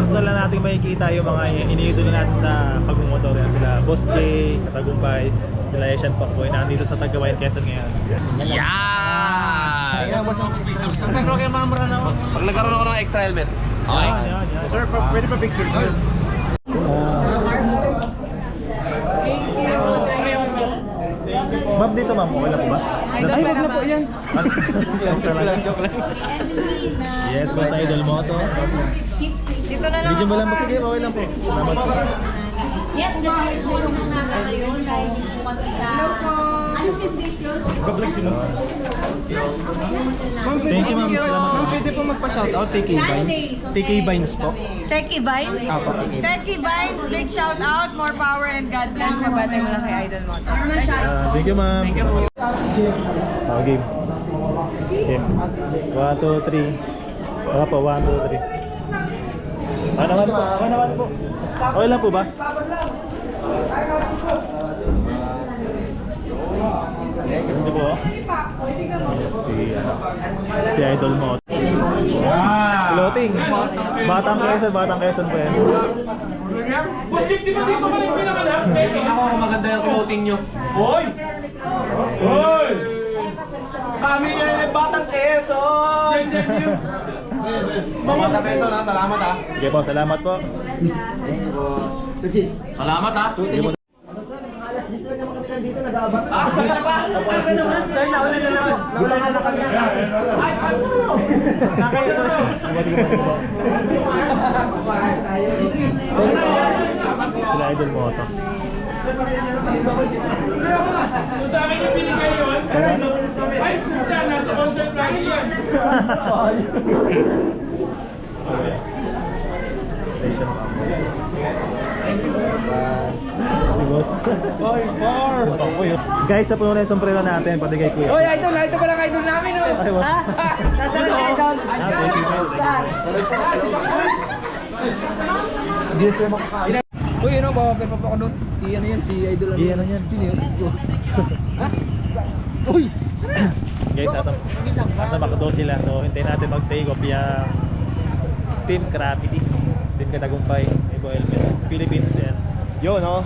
personal na natin makikita yung mga iniidolo natin sa pagmumotor yan sila Boss J, Katagumpay, sila Asian Pakboy na nandito sa Tagawayan Quezon ngayon. Yan! Ayan, boss. Pag nagkaroon ako ng extra helmet. Okay. Sir, pwede pa picture, sir? Ma'am dito ma'am, lang po ba? Ay, wag na po yan. joke lang, joke lang. Yes, Boss Idol Moto. Dito na lang Video mo lang ako, magkigim, okay lang po. Salamat po. Yes, dahil po yung naga ngayon dahil hindi po kami sa... Ano yung date yun? Thank you ma'am. Salamat Ma'am, ma'am. pwede po magpa-shoutout, TK Vines. TK Vines po. Techie Vines. Apo. Techie Vines, big shout out, more power and God bless. Mabatay mo lang kay Idol Moto. Ah, thank you ma'am. Thank you po. Oh, game. Game. 1, 2, 3. Wala po, 1, 2, 3. Okay naman po. Okay naman po. Okay lang po ba? Hindi po. Si, ano, si Idol mo. Floating. Batang Quezon, Batang Quezon po yan. Ako, maganda yung clothing nyo. Hoy! Hoy! Kami yung Batang Quezon! Batang Quezon ha, salamat ha. Sige po, salamat po. Thank you po. Sir Jis, Salamat ha. suotin niyo. Ah, kanina pa? Sir, nauna na naman. Nauna na na kami. Ay, ano? Nakaya po. Sila idol mo ito. Sa akin yung binigay yun, ay puta, Hoy, bar! Guys, napuno na yung sombrero natin. Pati kay kuya. Hoy, idol, ito pala ang idol namin. Oh. Ay, Idol. Ah, you, thank you. Hindi na sir makakain. Uy, ano, papapay pa ako doon. Si ano yan, si idol. Di ano yan. Sino yun? Ha? Uy! Guys, ato, nasa Macdo sila. So, hintayin natin mag-take off yung Team Gravity. Team Katagumpay. Ibo Helmet. Philippines yan. Yun, no?